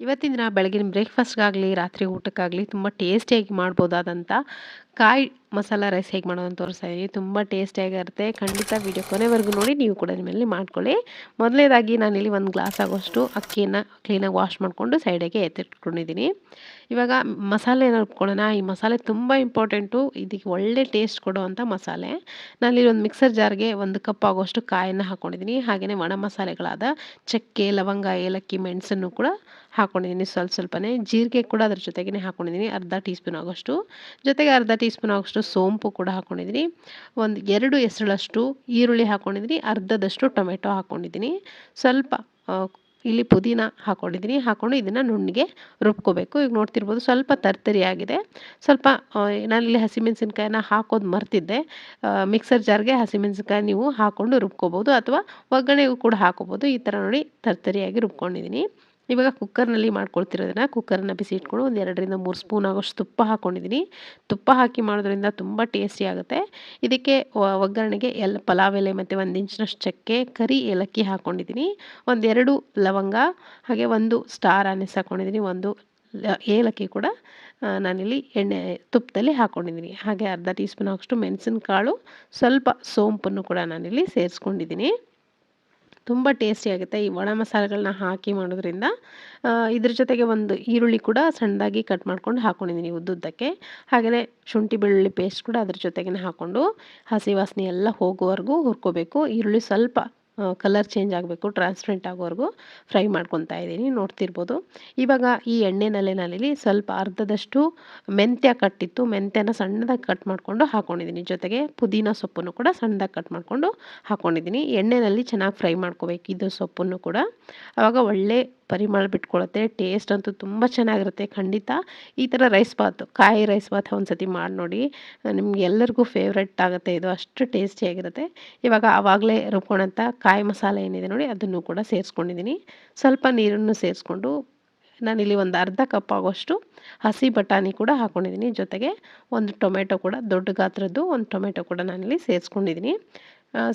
ಇವತ್ತಿನ ದಿನ ಬೆಳಗಿನ ಬ್ರೇಕ್ಫಾಸ್ಟ್ಗಾಗಲಿ ರಾತ್ರಿ ಊಟಕ್ಕಾಗಲಿ ತುಂಬ ಟೇಸ್ಟಿಯಾಗಿ ಮಾಡ್ಬೋದಾದಂಥ ಕಾಯಿ ಮಸಾಲ ರೈಸ್ ಹೇಗೆ ಮಾಡೋದು ಅಂತ ತೋರಿಸ್ತಾ ಇದ್ದೀನಿ ತುಂಬ ಟೇಸ್ಟಿಯಾಗಿರುತ್ತೆ ಖಂಡಿತ ವೀಡಿಯೋ ಕೊನೆವರೆಗೂ ನೋಡಿ, ನೀವು ಕೂಡ ನಿಮ್ಮಲ್ಲಿ ಮಾಡ್ಕೊಳ್ಳಿ. ಮೊದಲನೇದಾಗಿ ನಾನಿಲ್ಲಿ ಒಂದು ಗ್ಲಾಸ್ ಆಗೋಷ್ಟು ಅಕ್ಕಿಯನ್ನು ಕ್ಲೀನಾಗಿ ವಾಶ್ ಮಾಡಿಕೊಂಡು ಸೈಡಿಗೆ ಎತ್ತಿಟ್ಕೊಂಡಿದ್ದೀನಿ ಇವಾಗ ಮಸಾಲೆ ರುಬ್ಕೊಳ್ಳೋಣ. ಈ ಮಸಾಲೆ ತುಂಬ ಇಂಪಾರ್ಟೆಂಟು ಇದಕ್ಕೆ ಒಳ್ಳೆ ಟೇಸ್ಟ್ ಕೊಡುವಂಥ ಮಸಾಲೆ. ನಾನಿಲ್ಲಿ ಒಂದು ಮಿಕ್ಸರ್ ಜಾರ್ಗೆ ಒಂದು ಕಪ್ ಆಗೋಷ್ಟು ಕಾಯನ್ನು ಹಾಕ್ಕೊಂಡಿದ್ದೀನಿ ಹಾಗೆಯೇ ಒಣ ಮಸಾಲೆಗಳಾದ ಚಕ್ಕೆ, ಲವಂಗ, ಏಲಕ್ಕಿ, ಮೆಣಸನ್ನು ಕೂಡ ಹಾಕ್ಕೊಂಡಿದ್ದೀನಿ ಸ್ವಲ್ಪ ಸ್ವಲ್ಪನೇ. ಜೀರಿಗೆ ಕೂಡ ಅದ್ರ ಜೊತೆಗೇ ಹಾಕ್ಕೊಂಡಿದ್ದೀನಿ ಅರ್ಧ ಟೀ ಸ್ಪೂನ್ ಆಗೋಷ್ಟು. ಜೊತೆಗೆ ಅರ್ಧ ಟೀ ಸ್ಪೂನ್ ಆಗೋಷ್ಟು ಸೋಂಪು ಕೂಡ ಹಾಕ್ಕೊಂಡಿದ್ದೀನಿ ಒಂದು ಎರಡು ಎಸಳಷ್ಟು ಈರುಳ್ಳಿ ಹಾಕ್ಕೊಂಡಿದ್ದೀನಿ ಅರ್ಧದಷ್ಟು ಟೊಮೆಟೊ ಹಾಕ್ಕೊಂಡಿದ್ದೀನಿ ಸ್ವಲ್ಪ ಇಲ್ಲಿ ಪುದೀನ ಹಾಕ್ಕೊಂಡಿದ್ದೀನಿ ಹಾಕ್ಕೊಂಡು ಇದನ್ನು ನುಣ್ಣಗೆ ರುಬ್ಕೋಬೇಕು. ಈಗ ನೋಡ್ತಿರ್ಬೋದು ಸ್ವಲ್ಪ ತರ್ತರಿ ಆಗಿದೆ. ಸ್ವಲ್ಪ ನಾನಿಲ್ಲಿ ಹಸಿಮೆಣಸಿನ್ಕಾಯಿನ ಹಾಕೋದು ಮರ್ತಿದ್ದೆ. ಮಿಕ್ಸರ್ ಜಾರ್ಗೆ ಹಸಿಮೆಣಸಿನ್ಕಾಯಿ ನೀವು ಹಾಕ್ಕೊಂಡು ರುಬ್ಕೋಬೋದು ಅಥವಾ ಒಗ್ಗರಣೆಗೂ ಕೂಡ ಹಾಕೋಬೋದು. ಈ ಥರ ನೋಡಿ ತರ್ತರಿಯಾಗಿ ರುಬ್ಕೊಂಡಿದ್ದೀನಿ. ಇವಾಗ ಕುಕ್ಕರ್ನಲ್ಲಿ ಮಾಡ್ಕೊಳ್ತಿರೋದನ್ನ ಕುಕ್ಕರ್ನ ಬಿಸಿ ಇಟ್ಕೊಂಡು ಒಂದು ಎರಡರಿಂದ ಮೂರು ಸ್ಪೂನ್ ಆಗೋಷ್ಟು ತುಪ್ಪ ಹಾಕ್ಕೊಂಡಿದ್ದೀನಿ ತುಪ್ಪ ಹಾಕಿ ಮಾಡೋದ್ರಿಂದ ತುಂಬ ಟೇಸ್ಟಿ ಆಗುತ್ತೆ. ಇದಕ್ಕೆ ಒಗ್ಗರಣೆಗೆ ಎಲ್ಲ ಪಲಾವ್ ಎಲೆ ಮತ್ತು ಒಂದು ಇಂಚಿನಷ್ಟು ಚಕ್ಕೆ, ಕರಿ ಏಲಕ್ಕಿ ಹಾಕ್ಕೊಂಡಿದ್ದೀನಿ ಒಂದೆರಡು ಲವಂಗ, ಹಾಗೆ ಒಂದು ಸ್ಟಾರ್ ಆನೆಸ್ ಹಾಕ್ಕೊಂಡಿದ್ದೀನಿ ಒಂದು ಏಲಕ್ಕಿ ಕೂಡ ನಾನಿಲ್ಲಿ ಎಣ್ಣೆ ತುಪ್ಪದಲ್ಲಿ ಹಾಕ್ಕೊಂಡಿದ್ದೀನಿ ಹಾಗೆ ಅರ್ಧ ಟೀ ಸ್ಪೂನ್ ಆಗೋಷ್ಟು ಮೆಣಸಿನಕಾಳು, ಸ್ವಲ್ಪ ಸೋಂಪನ್ನು ಕೂಡ ನಾನಿಲ್ಲಿ ಸೇರಿಸ್ಕೊಂಡಿದ್ದೀನಿ. ತುಂಬ ಟೇಸ್ಟಿಯಾಗುತ್ತೆ ಈ ಒಣ ಮಸಾಲೆಗಳನ್ನ ಹಾಕಿ ಮಾಡೋದ್ರಿಂದ. ಇದ್ರ ಜೊತೆಗೆ ಒಂದು ಈರುಳ್ಳಿ ಕೂಡ ಸಣ್ಣದಾಗಿ ಕಟ್ ಮಾಡ್ಕೊಂಡು ಹಾಕೊಂಡಿದ್ದೀನಿ ಉದ್ದುದ್ದಕ್ಕೆ. ಹಾಗೆಯೇ ಶುಂಠಿ ಬೆಳ್ಳುಳ್ಳಿ ಪೇಸ್ಟ್ ಕೂಡ ಅದ್ರ ಜೊತೆಗೇ ಹಾಕ್ಕೊಂಡು ಹಸಿ ವಾಸನೆ ಎಲ್ಲ ಹೋಗುವವರೆಗೂ ಹುರ್ಕೋಬೇಕು. ಈರುಳ್ಳಿ ಸ್ವಲ್ಪ ಕಲರ್ ಚೇಂಜ್ ಆಗಬೇಕು ಟ್ರಾನ್ಸ್ಪರೆಂಟ್ ಆಗೋವರೆಗೂ ಫ್ರೈ ಮಾಡ್ಕೊತಾ ಇದ್ದೀನಿ, ನೋಡ್ತಿರ್ಬೋದು. ಇವಾಗ ಈ ಎಣ್ಣೆನಲ್ಲೇ ನಾನಿಲ್ಲಿ ಸ್ವಲ್ಪ ಅರ್ಧದಷ್ಟು ಮೆಂತ್ಯ ಕಟ್ಟಿತ್ತು, ಮೆಂತ್ಯನ ಸಣ್ಣದಾಗಿ ಕಟ್ ಮಾಡಿಕೊಂಡು ಹಾಕ್ಕೊಂಡಿದ್ದೀನಿ ಜೊತೆಗೆ ಪುದೀನ ಸೊಪ್ಪನ್ನು ಕೂಡ ಸಣ್ಣದಾಗಿ ಕಟ್ ಮಾಡಿಕೊಂಡು ಹಾಕ್ಕೊಂಡಿದ್ದೀನಿ ಎಣ್ಣೆನಲ್ಲಿ ಚೆನ್ನಾಗಿ ಫ್ರೈ ಮಾಡ್ಕೋಬೇಕು, ಇದು ಸೊಪ್ಪನ್ನು ಕೂಡ. ಆವಾಗ ಒಳ್ಳೆ ಪರಿಮಳ ಬಿಟ್ಕೊಳ್ಳುತ್ತೆ ಟೇಸ್ಟ್ ಅಂತೂ ತುಂಬ ಚೆನ್ನಾಗಿರುತ್ತೆ. ಖಂಡಿತ ಈ ಥರ ರೈಸ್ ಬಾತು, ಕಾಯಿ ರೈಸ್ ಬಾತ್ ಒಂದು ಸತಿ ಮಾಡಿ ನೋಡಿ. ನಿಮ್ಗೆ ಎಲ್ಲರಿಗೂ ಫೇವ್ರೆಟ್ ಆಗುತ್ತೆ. ಇದು ಅಷ್ಟು ಟೇಸ್ಟಿಯಾಗಿರುತ್ತೆ ಇವಾಗ ಆವಾಗಲೇ ರುಬ್ಕೊಳಂಥ ಕಾಯಿ ಮಸಾಲೆ ಏನಿದೆ ನೋಡಿ, ಅದನ್ನು ಕೂಡ ಸೇರಿಸ್ಕೊಂಡಿದ್ದೀನಿ. ಸ್ವಲ್ಪ ನೀರನ್ನು ಸೇರಿಸ್ಕೊಂಡು ನಾನಿಲ್ಲಿ ಒಂದು ಅರ್ಧ ಕಪ್ ಆಗೋಷ್ಟು ಹಸಿ ಬಟಾಣಿ ಕೂಡ ಹಾಕ್ಕೊಂಡಿದ್ದೀನಿ ಜೊತೆಗೆ ಒಂದು ಟೊಮೆಟೊ ಕೂಡ, ದೊಡ್ಡ ಗಾತ್ರದ್ದು ಒಂದು ಟೊಮೆಟೊ ಕೂಡ ನಾನಿಲ್ಲಿ ಸೇರಿಸ್ಕೊಂಡಿದ್ದೀನಿ.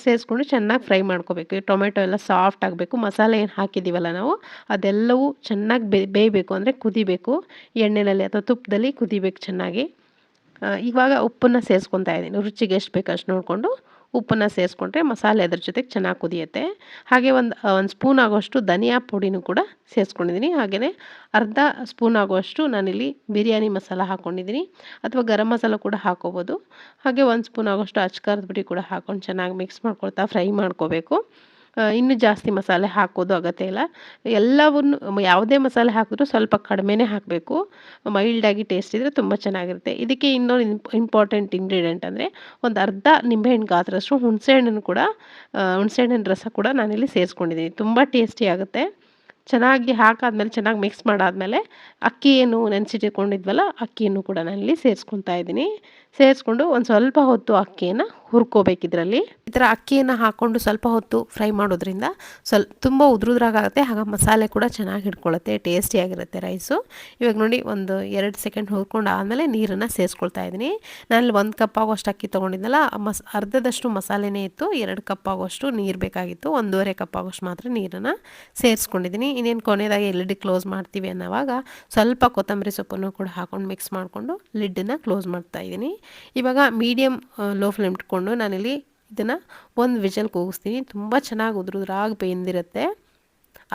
ಸೇರಿಸ್ಕೊಂಡು ಚೆನ್ನಾಗಿ ಫ್ರೈ ಮಾಡ್ಕೋಬೇಕು. ಟೊಮೆಟೊ ಎಲ್ಲ ಸಾಫ್ಟ್ ಆಗಬೇಕು. ಮಸಾಲೆ ಏನು ಹಾಕಿದ್ದೀವಲ್ಲ ನಾವು, ಅದೆಲ್ಲವೂ ಚೆನ್ನಾಗಿ ಬೇಯಬೇಕು ಅಂದರೆ ಕುದಿಬೇಕು. ಎಣ್ಣೆಯಲ್ಲಿ ಅಥವಾ ತುಪ್ಪದಲ್ಲಿ ಕುದಿಬೇಕು ಚೆನ್ನಾಗಿ. ಇವಾಗ ಉಪ್ಪನ್ನು ಸೇರಿಸ್ಕೊತಾ ಇದ್ದೀನಿ. ರುಚಿಗೆ ಎಷ್ಟು ಬೇಕು ಅಷ್ಟು ನೋಡಿಕೊಂಡು ಉಪ್ಪನ್ನು ಸೇರಿಸ್ಕೊಂಡ್ರೆ ಮಸಾಲೆ ಅದ್ರ ಜೊತೆಗೆ ಚೆನ್ನಾಗಿ ಕುದಿಯುತ್ತೆ. ಹಾಗೆ ಒಂದು ಒಂದು ಸ್ಪೂನ್ ಆಗೋಷ್ಟು ಧನಿಯಾ ಪುಡಿನೂ ಕೂಡ ಸೇರಿಸ್ಕೊಂಡಿದ್ದೀನಿ ಹಾಗೆಯೇ ಅರ್ಧ ಸ್ಪೂನ್ ಆಗುವಷ್ಟು ನಾನಿಲ್ಲಿ ಬಿರಿಯಾನಿ ಮಸಾಲ ಹಾಕ್ಕೊಂಡಿದ್ದೀನಿ ಅಥವಾ ಗರಂ ಮಸಾಲ ಕೂಡ ಹಾಕೋಬೋದು. ಹಾಗೆ ಒಂದು ಸ್ಪೂನ್ ಆಗೋಷ್ಟು ಅಚ್ಕಾರದ ಪುಡಿ ಕೂಡ ಹಾಕ್ಕೊಂಡು ಚೆನ್ನಾಗಿ ಮಿಕ್ಸ್ ಮಾಡ್ಕೊಳ್ತಾ ಫ್ರೈ ಮಾಡ್ಕೋಬೇಕು. ಇನ್ನೂ ಜಾಸ್ತಿ ಮಸಾಲೆ ಹಾಕೋದು ಅಗತ್ಯ ಇಲ್ಲ. ಎಲ್ಲವನ್ನು ಯಾವುದೇ ಮಸಾಲೆ ಹಾಕಿದ್ರೂ ಸ್ವಲ್ಪ ಕಡಿಮೆನೇ ಹಾಕಬೇಕು. ಮೈಲ್ಡಾಗಿ ಟೇಸ್ಟ್ ಇದ್ದರೆ ತುಂಬ ಚೆನ್ನಾಗಿರುತ್ತೆ. ಇದಕ್ಕೆ ಇನ್ನೊಂದು ಇಂಪಾರ್ಟೆಂಟ್ ಇಂಗ್ರೀಡಿಯೆಂಟ್ ಅಂದರೆ ಒಂದು ಅರ್ಧ ನಿಂಬೆಹಣ್ಣು ಗಾತ್ರಷ್ಟು ಹುಣಸೆಹಣ್ಣನ್ನು ಕೂಡ ಹುಣಸೆಹಣ್ಣಿನ ರಸ ಕೂಡ ನಾನಿಲ್ಲಿ ಸೇರಿಸ್ಕೊಂಡಿದ್ದೀನಿ. ತುಂಬ ಟೇಸ್ಟಿ ಆಗುತ್ತೆ. ಚೆನ್ನಾಗಿ ಹಾಕಾದ್ಮೇಲೆ, ಚೆನ್ನಾಗಿ ಮಿಕ್ಸ್ ಮಾಡಾದಮೇಲೆ ಅಕ್ಕಿ ಏನು ನೆನೆಸಿಟ್ಕೊಂಡಿದ್ವಲ್ಲ, ಅಕ್ಕಿಯನ್ನು ಕೂಡ ನಾನಿಲ್ಲಿ ಸೇರಿಸ್ಕೊತಾ ಇದ್ದೀನಿ. ಸೇರಿಸ್ಕೊಂಡು ಒಂದು ಸ್ವಲ್ಪ ಹೊತ್ತು ಅಕ್ಕಿಯನ್ನು ಹುರ್ಕೋಬೇಕು ಇದರಲ್ಲಿ ಈ ಥರ ಅಕ್ಕಿಯನ್ನು ಹಾಕ್ಕೊಂಡು ಸ್ವಲ್ಪ ಹೊತ್ತು ಫ್ರೈ ಮಾಡೋದ್ರಿಂದ ಸ್ವಲ್ಪ ತುಂಬ ಉದುರುದ್ರಾಗುತ್ತೆ ಆಗ ಮಸಾಲೆ ಕೂಡ ಚೆನ್ನಾಗಿ ಹಿಡ್ಕೊಳ್ಳುತ್ತೆ ಟೇಸ್ಟಿಯಾಗಿರುತ್ತೆ ರೈಸು. ಇವಾಗ ನೋಡಿ ಒಂದು ಎರಡು ಸೆಕೆಂಡ್ ಹುರ್ಕೊಂಡು ಆದಮೇಲೆ ನೀರನ್ನು ಸೇರಿಸ್ಕೊಳ್ತಾ ಇದ್ದೀನಿ. ನಾನು ಒಂದು ಕಪ್ ಆಗೋಷ್ಟು ಅಕ್ಕಿ ತೊಗೊಂಡಿದ್ದಲ್ಲ ಮಸ್, ಅರ್ಧದಷ್ಟು ಮಸಾಲೆನೇ ಇತ್ತು, ಎರಡು ಕಪ್ ಆಗೋಷ್ಟು ನೀರು ಬೇಕಾಗಿತ್ತು, ಒಂದೂವರೆ ಕಪ್ ಆಗೋಷ್ಟು ಮಾತ್ರ ನೀರನ್ನು ಸೇರಿಸ್ಕೊಂಡಿದ್ದೀನಿ. ಇನ್ನೇನು ಕೊನೆಯದಾಗಿ ಲಿಡ್ ಕ್ಲೋಸ್ ಮಾಡ್ತೀವಿ ಅನ್ನೋವಾಗ ಸ್ವಲ್ಪ ಕೊತ್ತಂಬರಿ ಸೊಪ್ಪನ್ನು ಕೂಡ ಹಾಕೊಂಡು ಮಿಕ್ಸ್ ಮಾಡಿಕೊಂಡು ಲಿಡ್ಡನ್ನು ಕ್ಲೋಸ್ ಮಾಡ್ತಾ ಇದ್ದೀನಿ. ಇವಾಗ ಮೀಡಿಯಮ್ ಲೋ ಫ್ಲೇಮ್ ಇಟ್ಕೊಂಡು ನಾನಿಲ್ಲಿ ಇದನ್ನು ಒಂದು ವಿಜಲ್ ಕೂಗಿಸ್ತೀನಿ. ತುಂಬ ಚೆನ್ನಾಗಿ ಉದ್ರುದ್ರಾಗಿ ಬೆಂದಿರುತ್ತೆ.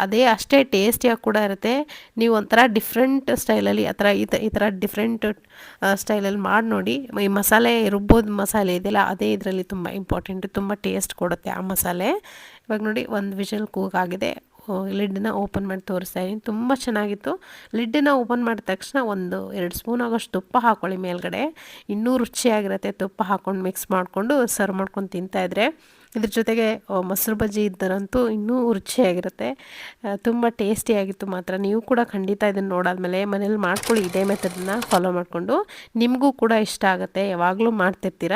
ಅದೇ ಅಷ್ಟೇ ಟೇಸ್ಟಿಯಾಗಿ ಕೂಡ ಇರುತ್ತೆ. ನೀವು ಒಂಥರ ಡಿಫ್ರೆಂಟ್ ಸ್ಟೈಲಲ್ಲಿ ಆ ಥರ ಈ ತ, ಈ ಥರ ಡಿಫ್ರೆಂಟ್ ಸ್ಟೈಲಲ್ಲಿ ಮಾಡಿ ನೋಡಿ. ಈ ಮಸಾಲೆ ರುಬ್ಬೋದು ಮಸಾಲೆ ಇದೆಯಲ್ಲ, ಅದೇ ಇದರಲ್ಲಿ ತುಂಬ ಇಂಪಾರ್ಟೆಂಟ್ ತುಂಬ ಟೇಸ್ಟ್ ಕೊಡುತ್ತೆ ಆ ಮಸಾಲೆ. ಇವಾಗ ನೋಡಿ ಒಂದು ವಿಷಲ್ ಕೂಗಾಗಿದೆ. ಲಿಡ್ಡನ್ನ ಓಪನ್ ಮಾಡಿ ತೋರಿಸ್ತಾ ಇದ್ದೀನಿ. ತುಂಬ ಚೆನ್ನಾಗಿತ್ತು. ಲಿಡ್ಡನ್ನ ಓಪನ್ ಮಾಡಿದ ತಕ್ಷಣ ಒಂದು ಎರಡು ಸ್ಪೂನ್ ಆಗೋಷ್ಟು ತುಪ್ಪ ಹಾಕ್ಕೊಳ್ಳಿ ಮೇಲ್ಗಡೆ. ಇನ್ನೂ ರುಚಿಯಾಗಿರುತ್ತೆ. ತುಪ್ಪ ಹಾಕ್ಕೊಂಡು ಮಿಕ್ಸ್ ಮಾಡಿಕೊಂಡು ಸರ್ವ್ ಮಾಡ್ಕೊಂಡು ತಿಂತಾಯಿದ್ರೆ ಇದ್ರ ಜೊತೆಗೆ ಮೊಸರು ಬಜ್ಜಿ ಇದ್ದರಂತೂ ಇನ್ನೂ ರುಚಿಯಾಗಿರುತ್ತೆ. ತುಂಬ ಟೇಸ್ಟಿಯಾಗಿತ್ತು ಮಾತ್ರ. ನೀವು ಕೂಡ ಖಂಡಿತ ಇದನ್ನು ನೋಡಾದಮೇಲೆ ಮನೇಲಿ ಮಾಡ್ಕೊಳ್ಳಿ, ಇದೇ ಮೆಥಡನ್ನ ಫಾಲೋ ಮಾಡಿಕೊಂಡು. ನಿಮಗೂ ಕೂಡ ಇಷ್ಟ ಆಗುತ್ತೆ, ಯಾವಾಗಲೂ ಮಾಡ್ತಿರ್ತೀರ.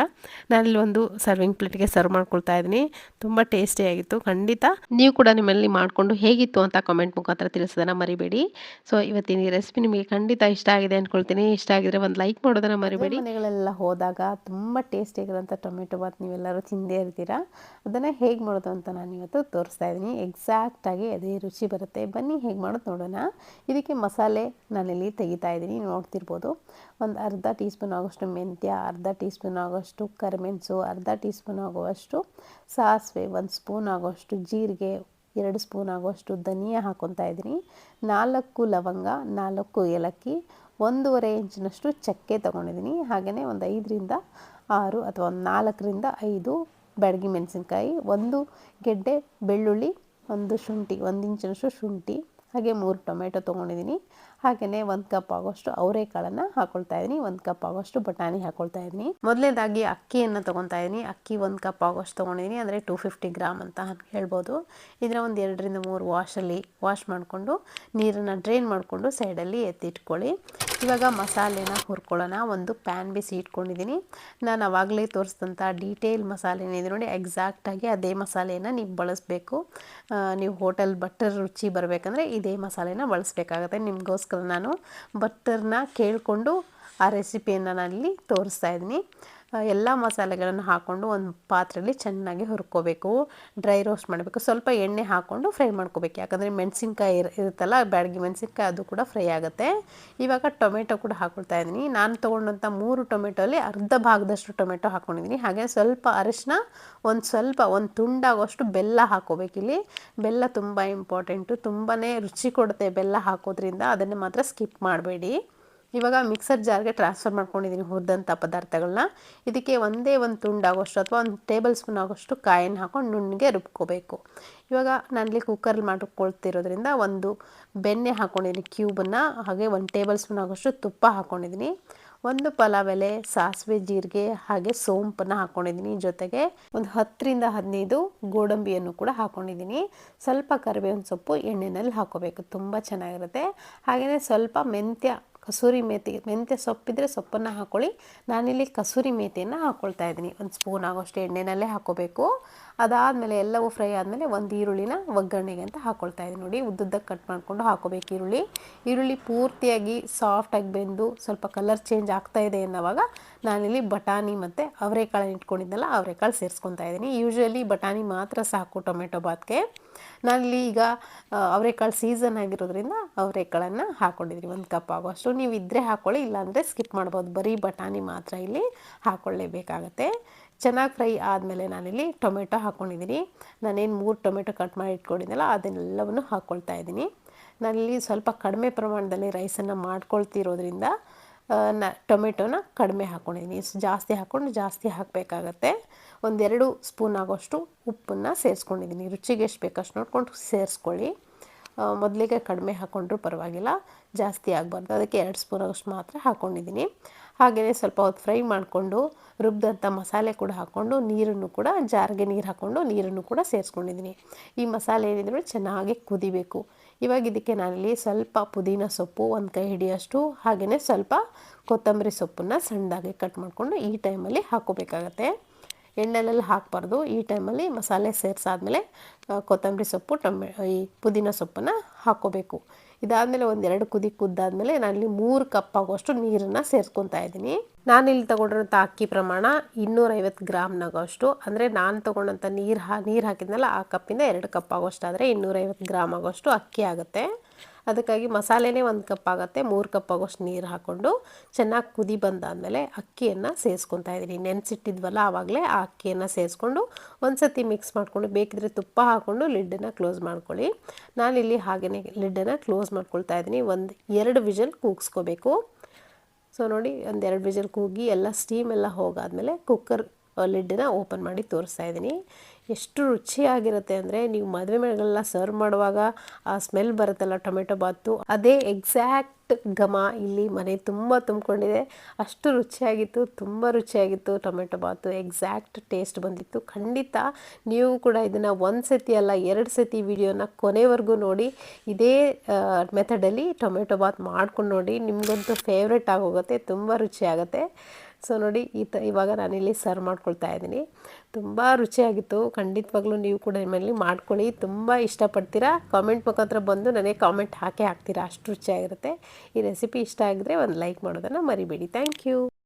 ನಾನಿಲ್ಲಿ ಒಂದು ಸರ್ವಿಂಗ್ ಪ್ಲೇಟ್ಗೆ ಸರ್ವ್ ಮಾಡ್ಕೊಳ್ತಾ ಇದ್ದೀನಿ. ತುಂಬ ಟೇಸ್ಟಿಯಾಗಿತ್ತು. ಖಂಡಿತ ನೀವು ಕೂಡ ನಿಮ್ಮಲ್ಲಿ ಮಾಡಿಕೊಂಡು ಹೇಗಿತ್ತು ಅಂತ ಕಮೆಂಟ್ ಮುಖಾಂತರ ತಿಳಿಸೋದನ್ನು ಮರಿಬೇಡಿ. ಸೊ, ಇವತ್ತಿನ ಈ ರೆಸಿಪಿ ನಿಮಗೆ ಖಂಡಿತ ಇಷ್ಟ ಆಗಿದೆ ಅಂದ್ಕೊಳ್ತೀನಿ ಇಷ್ಟ ಆಗಿದ್ರೆ ಒಂದು ಲೈಕ್ ಮಾಡೋದನ್ನು ಮರಿಬೇಡಿ. ಮನೆಗಳೆಲ್ಲ ಹೋದಾಗ ತುಂಬ ಟೇಸ್ಟಿಯಾಗಿರೋಂಥ ಟೊಮೆಟೊ ಬಾತ್ ನೀವೆಲ್ಲರೂ ತಿಂದೇ ಇರ್ತೀರಾ. ಅದನ್ನು ಹೇಗೆ ಮಾಡೋದು ಅಂತ ನಾನು ಇವತ್ತು ತೋರಿಸ್ತಾ ಇದ್ದೀನಿ. ಎಕ್ಸಾಕ್ಟಾಗಿ ಅದೇ ರುಚಿ ಬರುತ್ತೆ. ಬನ್ನಿ ಹೇಗೆ ಮಾಡೋದು ನೋಡೋಣ. ಇದಕ್ಕೆ ಮಸಾಲೆ ನಾನಿಲ್ಲಿ ತೆಗಿತಾ ಇದ್ದೀನಿ. ನೋಡ್ತಿರ್ಬೋದು. ಒಂದು ಅರ್ಧ ಟೀ ಸ್ಪೂನ್ ಆಗೋಷ್ಟು ಮೆಂತ್ಯ, ಅರ್ಧ ಟೀ ಸ್ಪೂನ್ ಆಗೋಷ್ಟು ಕರಿಮೆಣಸು, ಅರ್ಧ ಟೀ ಸ್ಪೂನ್ ಆಗುವಷ್ಟು ಸಾಸಿವೆ, ಒಂದು ಸ್ಪೂನ್ ಆಗೋಷ್ಟು ಜೀರಿಗೆ, ಎರಡು ಸ್ಪೂನ್ ಆಗುವಷ್ಟು ಧನಿಯಾ ಹಾಕೊತಾ ಇದ್ದೀನಿ. ನಾಲ್ಕು ಲವಂಗ, ನಾಲ್ಕು ಏಲಕ್ಕಿ, ಒಂದೂವರೆ ಇಂಚಿನಷ್ಟು ಚಕ್ಕೆ ತೊಗೊಂಡಿದ್ದೀನಿ. ಹಾಗೆಯೇ ಒಂದು ಐದರಿಂದ ಆರು ಅಥವಾ ಒಂದು ನಾಲ್ಕರಿಂದ ಐದು ಬ್ಯಾಡಗಿ ಮೆಣಸಿನ್ಕಾಯಿ ಒಂದು ಗೆಡ್ಡೆ ಬೆಳ್ಳುಳ್ಳಿ ಒಂದು ಶುಂಠಿ ಒಂದು ಇಂಚಿನಷ್ಟು ಶುಂಠಿ ಹಾಗೆ ಮೂರು ಟೊಮೆಟೊ ತೊಗೊಂಡಿದ್ದೀನಿ ಹಾಗೆಯೇ ಒಂದು ಕಪ್ ಆಗೋಷ್ಟು ಅವರೆಕಾಳನ್ನು ಹಾಕೊಳ್ತಾ ಇದ್ದೀನಿ, ಒಂದು ಕಪ್ ಆಗೋಷ್ಟು ಬಟಾಣಿ ಹಾಕೊಳ್ತಾ ಇದ್ದೀನಿ. ಮೊದಲನೇದಾಗಿ ಅಕ್ಕಿಯನ್ನು ತೊಗೊತಾ ಇದ್ದೀನಿ. ಅಕ್ಕಿ ಒಂದು ಕಪ್ ಆಗೋಷ್ಟು ತೊಗೊಂಡಿದ್ದೀನಿ, ಅಂದರೆ ಟೂ ಫಿಫ್ಟಿ ಗ್ರಾಮ್ ಅಂತ ಹೇಳ್ಬೋದು. ಇದರ ಒಂದು ಎರಡರಿಂದ ಮೂರು ವಾಶಲ್ಲಿ ವಾಶ್ ಮಾಡಿಕೊಂಡು, ನೀರನ್ನು ಡ್ರೈನ್ ಮಾಡಿಕೊಂಡು ಸೈಡಲ್ಲಿ ಎತ್ತಿಟ್ಕೊಳ್ಳಿ. ಇವಾಗ ಮಸಾಲೆನ ಹುರ್ಕೊಳ್ಳೋಣ. ಒಂದು ಪ್ಯಾನ್ ಬಿಸಿ ಇಟ್ಕೊಂಡಿದ್ದೀನಿ. ನಾನು ಅವಾಗಲೇ ತೋರಿಸಿದಂಥ ಡೀಟೇಲ್ ಮಸಾಲೆ ಏನಿದೆ ನೋಡಿ ಎಕ್ಸಾಕ್ಟಾಗಿ ಅದೇ ಮಸಾಲೆಯನ್ನು ನೀವು ಬಳಸಬೇಕು. ನೀವು ಹೋಟೆಲ್ ಬಟರ್ ರುಚಿ ಬರಬೇಕಂದ್ರೆ ಇದೇ ಮಸಾಲೆನ ಬಳಸಬೇಕಾಗತ್ತೆ. ನಿಮಗೋಸ್ಕರ ನಾನು ಬಟ್ಟರ್ನ ಕೇಳಿಕೊಂಡು ಆ ರೆಸಿಪಿಯನ್ನು ನಾನಿಲ್ಲಿ ತೋರಿಸ್ತಾ ಇದ್ದೀನಿ. ಎಲ್ಲ ಮಸಾಲೆಗಳನ್ನು ಹಾಕ್ಕೊಂಡು ಒಂದು ಪಾತ್ರೆಯಲ್ಲಿ ಚೆನ್ನಾಗಿ ಹುರ್ಕೋಬೇಕು. ಡ್ರೈ ರೋಸ್ಟ್ ಮಾಡಬೇಕು. ಸ್ವಲ್ಪ ಎಣ್ಣೆ ಹಾಕ್ಕೊಂಡು ಫ್ರೈ ಮಾಡ್ಕೋಬೇಕು. ಯಾಕಂದರೆ ಮೆಣಸಿನ್ಕಾಯಿ ಇರುತ್ತಲ್ಲ, ಬ್ಯಾಡಗಿ ಮೆಣಸಿನ್ಕಾಯಿ ಅದು ಕೂಡ ಫ್ರೈ ಆಗುತ್ತೆ. ಇವಾಗ ಟೊಮೆಟೊ ಕೂಡ ಹಾಕ್ಕೊಳ್ತಾ ಇದ್ದೀನಿ. ನಾನು ತೊಗೊಂಡಂಥ ಮೂರು ಟೊಮೆಟೊಲ್ಲಿ ಅರ್ಧ ಭಾಗದಷ್ಟು ಟೊಮೆಟೊ ಹಾಕ್ಕೊಂಡಿದ್ದೀನಿ ಹಾಗೆ ಸ್ವಲ್ಪ ಅರಿಶಿನ ಒಂದು ಸ್ವಲ್ಪ, ಒಂದು ತುಂಡಾಗೋಷ್ಟು ಬೆಲ್ಲ ಹಾಕೋಬೇಕಿಲ್ಲಿ ಬೆಲ್ಲ ತುಂಬ ಇಂಪಾರ್ಟೆಂಟು ತುಂಬಾ ರುಚಿ ಕೊಡುತ್ತೆ ಬೆಲ್ಲ ಹಾಕೋದ್ರಿಂದ. ಅದನ್ನು ಮಾತ್ರ ಸ್ಕಿಪ್ ಮಾಡಬೇಡಿ. ಇವಾಗ ಮಿಕ್ಸರ್ ಜಾರ್ಗೆ ಟ್ರಾನ್ಸ್ಫರ್ ಮಾಡ್ಕೊಂಡಿದ್ದೀನಿ ಹುರಿದಂಥ ಪದಾರ್ಥಗಳನ್ನ ಇದಕ್ಕೆ ಒಂದೇ ಒಂದು ತುಂಡಾಗೋಷ್ಟು ಅಥವಾ ಒಂದು ಟೇಬಲ್ ಸ್ಪೂನ್ ಆಗೋಷ್ಟು ಕಾಯನ್ನು ಹಾಕೊಂಡು ನುಣ್ಣಗೆ ರುಬ್ಕೋಬೇಕು. ಇವಾಗ ನಾನಲ್ಲಿ ಕುಕ್ಕರಲ್ಲಿ ಮಾಡ್ಕೊಳ್ತಿರೋದ್ರಿಂದ ಒಂದು ಬೆಣ್ಣೆ ಹಾಕ್ಕೊಂಡಿದ್ದೀನಿ ಕ್ಯೂಬನ್ನು ಹಾಗೆ ಒಂದು ಟೇಬಲ್ ಸ್ಪೂನ್ ಆಗೋಷ್ಟು ತುಪ್ಪ ಹಾಕ್ಕೊಂಡಿದ್ದೀನಿ ಒಂದು ಪಲಾವ್ ಎಲೆ, ಸಾಸಿವೆ, ಜೀರಿಗೆ, ಹಾಗೆ ಸೋಂಪನ್ನು ಹಾಕ್ಕೊಂಡಿದ್ದೀನಿ ಜೊತೆಗೆ ಒಂದು ಹತ್ತರಿಂದ ಹದಿನೈದು ಗೋಡಂಬಿಯನ್ನು ಕೂಡ ಹಾಕ್ಕೊಂಡಿದ್ದೀನಿ ಸ್ವಲ್ಪ ಕರಿಬೇವಿನ ಸೊಪ್ಪು ಎಣ್ಣೆನಲ್ಲಿ ಹಾಕೋಬೇಕು. ತುಂಬ ಚೆನ್ನಾಗಿರುತ್ತೆ. ಹಾಗೆಯೇ ಸ್ವಲ್ಪ ಮೆಂತ್ಯ ಕಸೂರಿ ಮೇತಿ, ಮೆಂತ್ಯ ಸೊಪ್ಪಿದ್ರೆ ಸೊಪ್ಪನ್ನು ಹಾಕ್ಕೊಳ್ಳಿ ನಾನಿಲ್ಲಿ ಕಸೂರಿ ಮೇಥಿಯನ್ನು ಹಾಕ್ಕೊಳ್ತಾ ಇದ್ದೀನಿ. ಒಂದು ಸ್ಪೂನ್ ಆಗೋಷ್ಟು ಎಣ್ಣೆನಲ್ಲೇ ಹಾಕ್ಕೋಬೇಕು ಅದಾದಮೇಲೆ ಎಲ್ಲವೂ ಫ್ರೈ ಆದಮೇಲೆ ಒಂದು ಈರುಳ್ಳಿನ ಒಗ್ಗರಣೆಗೆ ಅಂತ ಹಾಕ್ಕೊಳ್ತಾ ಇದ್ದೀನಿ. ನೋಡಿ, ಉದ್ದುದ್ದಕ್ಕೆ ಕಟ್ ಮಾಡಿಕೊಂಡು ಹಾಕೋಬೇಕು ಈರುಳ್ಳಿ. ಈರುಳ್ಳಿ ಪೂರ್ತಿಯಾಗಿ ಸಾಫ್ಟಾಗಿ ಬೆಂದು ಸ್ವಲ್ಪ ಕಲರ್ ಚೇಂಜ್ ಆಗ್ತಾ ಇದೆ ಅನ್ನೋವಾಗ ನಾನಿಲ್ಲಿ ಬಟಾಣಿ ಮತ್ತು ಅವರೆಕಾಳನ್ನು ಇಟ್ಕೊಂಡಿದ್ದಲ್ಲ, ಅವರೆಕಾಳು ಸೇರಿಸ್ಕೊತಾ ಇದ್ದೀನಿ. ಯೂಶ್ವಲಿ ಬಟಾಣಿ ಮಾತ್ರ ಸಾಕು ಟೊಮೆಟೊ ಬಾತ್ಗೆ. ನಾನಿಲ್ಲಿ ಈಗ ಅವರೆಕಾಳು ಸೀಸನ್ ಆಗಿರೋದ್ರಿಂದ ಅವರೆಕಾಳನ್ನು ಹಾಕ್ಕೊಂಡಿದ್ದೀನಿ ಒಂದು ಕಪ್ ಆಗೋಷ್ಟು ನೀವು ಇದ್ದರೆ ಹಾಕ್ಕೊಳ್ಳಿ ಇಲ್ಲಾಂದರೆ ಸ್ಕಿಪ್ ಮಾಡ್ಬೋದು. ಬರೀ ಬಟಾಣಿ ಮಾತ್ರ ಇಲ್ಲಿ ಹಾಕ್ಕೊಳ್ಳೇಬೇಕಾಗತ್ತೆ ಚೆನ್ನಾಗಿ ಫ್ರೈ ಆದಮೇಲೆ ನಾನಿಲ್ಲಿ ಟೊಮೆಟೊ ಹಾಕ್ಕೊಂಡಿದ್ದೀನಿ ನಾನೇನು ಮೂರು ಟೊಮೆಟೊ ಕಟ್ ಮಾಡಿ ಇಟ್ಕೊಂಡಿದ್ದೆನಲ್ಲ ಅದನ್ನೆಲ್ಲವನ್ನು ಹಾಕ್ಕೊಳ್ತಾ ಇದ್ದೀನಿ. ನಾನಿಲ್ಲಿ ಸ್ವಲ್ಪ ಕಡಿಮೆ ಪ್ರಮಾಣದಲ್ಲಿ ರೈಸನ್ನು ಮಾಡ್ಕೊಳ್ತಿರೋದ್ರಿಂದ ನ, ಟೊಮೆಟೊನ ಕಡಿಮೆ ಹಾಕ್ಕೊಂಡಿದ್ದೀನಿ ಜಾಸ್ತಿ ಹಾಕ್ಕೊಂಡು ಜಾಸ್ತಿ ಹಾಕಬೇಕಾಗತ್ತೆ. ಒಂದೆರಡು ಸ್ಪೂನ್ ಆಗೋಷ್ಟು ಉಪ್ಪನ್ನು ಸೇರಿಸ್ಕೊಂಡಿದ್ದೀನಿ. ರುಚಿಗೆ ಎಷ್ಟು ಬೇಕಷ್ಟು ನೋಡ್ಕೊಂಡು ಸೇರಿಸ್ಕೊಳ್ಳಿ. ಮೊದಲಿಗೆ ಕಡಿಮೆ ಹಾಕ್ಕೊಂಡ್ರೂ ಪರವಾಗಿಲ್ಲ, ಜಾಸ್ತಿ ಆಗಬಾರ್ದು. ಅದಕ್ಕೆ ಎರಡು ಸ್ಪೂನ್ ಆಗೋಷ್ಟು ಮಾತ್ರ ಹಾಕ್ಕೊಂಡಿದ್ದೀನಿ ಹಾಗೆಯೇ ಸ್ವಲ್ಪ ಹೊತ್ತು ಫ್ರೈ ಮಾಡಿಕೊಂಡು ರುಬ್ಬಿದಂಥ ಮಸಾಲೆ ಕೂಡ ಹಾಕ್ಕೊಂಡು ನೀರನ್ನು ಕೂಡ ಜಾರಿಗೆ ನೀರು ಹಾಕ್ಕೊಂಡು ನೀರನ್ನು ಕೂಡ ಸೇರಿಸ್ಕೊಂಡಿದ್ದೀನಿ. ಈ ಮಸಾಲೆ ಏನಿದ್ರು ಚೆನ್ನಾಗಿ ಕುದಿಬೇಕು. ಇವಾಗ ಇದಕ್ಕೆ ನಾನಿಲ್ಲಿ ಸ್ವಲ್ಪ ಪುದೀನ ಸೊಪ್ಪು, ಒಂದು ಕೈ ಹಿಡಿಯೋಷ್ಟು, ಹಾಗೆಯೇ ಸ್ವಲ್ಪ ಕೊತ್ತಂಬರಿ ಸೊಪ್ಪನ್ನು ಸಣ್ಣದಾಗಿ ಕಟ್ ಮಾಡಿಕೊಂಡು ಈ ಟೈಮಲ್ಲಿ ಹಾಕೋಬೇಕಾಗತ್ತೆ. ಎಣ್ಣೆಲೆಲ್ಲ ಹಾಕಬಾರ್ದು. ಈ ಟೈಮಲ್ಲಿ ಮಸಾಲೆ ಸೇರಿಸಾದ್ಮೇಲೆ ಕೊತ್ತಂಬರಿ ಸೊಪ್ಪು, ಟೊಮೆ, ಈ ಪುದೀನ ಸೊಪ್ಪನ್ನು ಹಾಕ್ಕೋಬೇಕು ಇದಾದಮೇಲೆ ಒಂದೆರಡು ಕುದಿ ಕುದ್ದಾದಮೇಲೆ ನಾನಿಲ್ಲಿ ಮೂರು ಕಪ್ ಆಗುವಷ್ಟು ನೀರನ್ನು ಸೇರಿಸ್ಕೊತಾ ಇದ್ದೀನಿ. ನಾನಿಲ್ಲಿ ತೊಗೊಂಡಿರೋಂಥ ಅಕ್ಕಿ ಪ್ರಮಾಣ ಇನ್ನೂರೈವತ್ತು ಗ್ರಾಮ್ನಾಗೋಷ್ಟು ಅಂದರೆ ನಾನು ತೊಗೊಂಡಂಥ ನೀರು ಹಾ, ನೀರು ಹಾಕಿದ್ನಲ್ಲ ಆ ಕಪ್ಪಿಂದ ಎರಡು ಕಪ್ ಆಗೋಷ್ಟಾದರೆ ಇನ್ನೂರೈವತ್ತು ಗ್ರಾಮ್ ಆಗೋಷ್ಟು ಅಕ್ಕಿ ಆಗುತ್ತೆ. ಅದಕ್ಕಾಗಿ ಮಸಾಲೆನೇ ಒಂದು ಕಪ್ ಆಗುತ್ತೆ. ಮೂರು ಕಪ್ ಆಗೋಷ್ಟು ನೀರು ಹಾಕ್ಕೊಂಡು ಚೆನ್ನಾಗಿ ಕುದಿ ಬಂದಾದಮೇಲೆ ಅಕ್ಕಿಯನ್ನು ಸೇರಿಸ್ಕೊತಾ ಇದ್ದೀನಿ. ನೆನೆಸಿಟ್ಟಿದ್ವಲ್ಲ ಆವಾಗಲೇ ಆ ಅಕ್ಕಿಯನ್ನು ಸೇರಿಸ್ಕೊಂಡು ಒಂದು ಸತಿ ಮಿಕ್ಸ್ ಮಾಡಿಕೊಂಡು ಬೇಕಿದ್ರೆ ತುಪ್ಪ ಹಾಕ್ಕೊಂಡು ಲಿಡ್ಡನ್ನು ಕ್ಲೋಸ್ ಮಾಡ್ಕೊಳ್ಳಿ. ನಾನಿಲ್ಲಿ ಹಾಗೆಯೇ ಲಿಡ್ಡನ್ನು ಕ್ಲೋಸ್ ಮಾಡ್ಕೊಳ್ತಾ ಇದ್ದೀನಿ. ಒಂದು ಎರಡು ವಿಜಲ್ ಕೂಗಿಸ್ಕೋಬೇಕು. ಸೊ ನೋಡಿ ಒಂದೆರಡು ವಿಜಲ್ ಕೂಗಿ ಎಲ್ಲ ಸ್ಟೀಮ್ ಎಲ್ಲ ಹೋಗಾದಮೇಲೆ ಕುಕ್ಕರ್ ಲಿಡ್ಡನ್ನ ಓಪನ್ ಮಾಡಿ ತೋರಿಸ್ತಾ ಇದ್ದೀನಿ. ಎಷ್ಟು ರುಚಿಯಾಗಿರುತ್ತೆ ಅಂದರೆ ನೀವು ಮದುವೆ ಮನೆಗಳೆಲ್ಲ ಸರ್ವ್ ಮಾಡುವಾಗ ಆ ಸ್ಮೆಲ್ ಬರುತ್ತಲ್ಲ ಟೊಮೆಟೊ ಬಾತು, ಅದೇ ಎಕ್ಸಾಕ್ಟ್ ಘಮ ಇಲ್ಲಿ ಮನೆ ತುಂಬ ತುಂಬಿಕೊಂಡಿದೆ. ಅಷ್ಟು ರುಚಿಯಾಗಿತ್ತು, ತುಂಬ ರುಚಿಯಾಗಿತ್ತು ಟೊಮೆಟೊ ಬಾತು. ಎಕ್ಸಾಕ್ಟ್ ಟೇಸ್ಟ್ ಬಂದಿತ್ತು. ಖಂಡಿತ ನೀವು ಕೂಡ ಇದನ್ನು ಒಂದು ಸತಿ ಅಲ್ಲ, ಎರಡು ಸತಿ ವಿಡಿಯೋನ ಕೊನೆವರೆಗೂ ನೋಡಿ. ಇದೇ ಮೆಥಡಲ್ಲಿ ಟೊಮೆಟೊ ಬಾತ್ ಮಾಡ್ಕೊಂಡು ನೋಡಿ. ನಿಮಗಂತೂ ಫೇವ್ರೆಟ್ ಆಗೋಗುತ್ತೆ, ತುಂಬ ರುಚಿಯಾಗುತ್ತೆ. ಸೊ ನೋಡಿ, ಈ ತ, ಇವಾಗ ನಾನಿಲ್ಲಿ ಸರ್ವ್ ಮಾಡ್ಕೊಳ್ತಾ ಇದ್ದೀನಿ. ತುಂಬ ರುಚಿಯಾಗಿತ್ತು. ಖಂಡಿತವಾಗ್ಲೂ ನೀವು ಕೂಡ ನಿಮ್ಮಲ್ಲಿ ಮಾಡ್ಕೊಳ್ಳಿ. ತುಂಬ ಇಷ್ಟಪಡ್ತೀರಾ? ಕಾಮೆಂಟ್ ಮುಖಾಂತರ ಬಂದು ನನಗೆ ಕಾಮೆಂಟ್ ಹಾಕೇ ಹಾಕ್ತೀರಾ. ಅಷ್ಟು ರುಚಿಯಾಗಿರುತ್ತೆ. ಈ ರೆಸಿಪಿ ಇಷ್ಟ ಆಗಿದ್ರೆ ಒಂದು ಲೈಕ್ ಮಾಡೋದನ್ನು ಮರಿಬೇಡಿ. Thank you